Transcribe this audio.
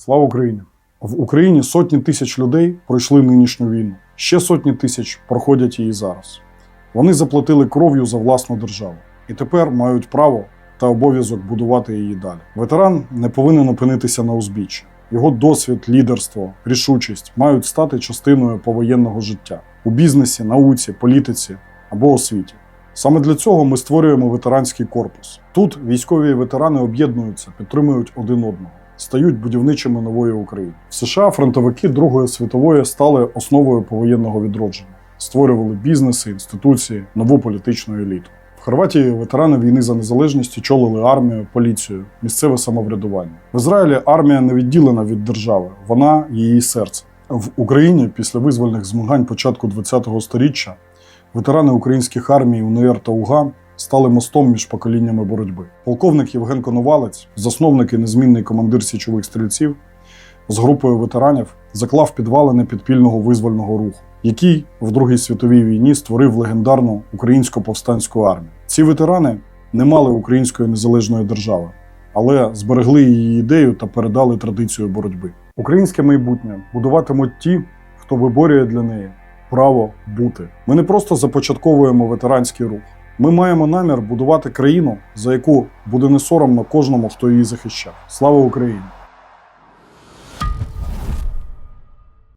Слава Україні! В Україні сотні тисяч людей пройшли нинішню війну. Ще сотні тисяч проходять її зараз. Вони заплатили кров'ю за власну державу і тепер мають право та обов'язок будувати її далі. Ветеран не повинен опинитися на узбіччі. Його досвід, лідерство, рішучість мають стати частиною повоєнного життя у бізнесі, науці, політиці або освіті. Саме для цього ми створюємо ветеранський корпус. Тут військові ветерани об'єднуються, підтримують один одного, стають будівничими нової України. В США фронтовики Другої світової стали основою повоєнного відродження, створювали бізнеси, інституції, нову політичну еліту. В Хорватії ветерани війни за незалежність очолили армію, поліцію, місцеве самоврядування. В Ізраїлі армія не відділена від держави, вона її серце. В Україні після визвольних змагань початку ХХ століття ветерани українських армій УНР та УГА стали мостом між поколіннями боротьби. Полковник Євген Коновалець, засновник і незмінний командир січових стрільців, з групою ветеранів заклав підвалини підпільного визвольного руху, який в Другій світовій війні створив легендарну українсько повстанську армію. Ці ветерани не мали української незалежної держави, але зберегли її ідею та передали традицію боротьби. Українське майбутнє будуватимуть ті, хто виборює для неї право бути. Ми не просто започатковуємо ветеранський рух. Ми маємо намір будувати країну, за яку буде не соромно кожному, хто її захищав. Слава Україні!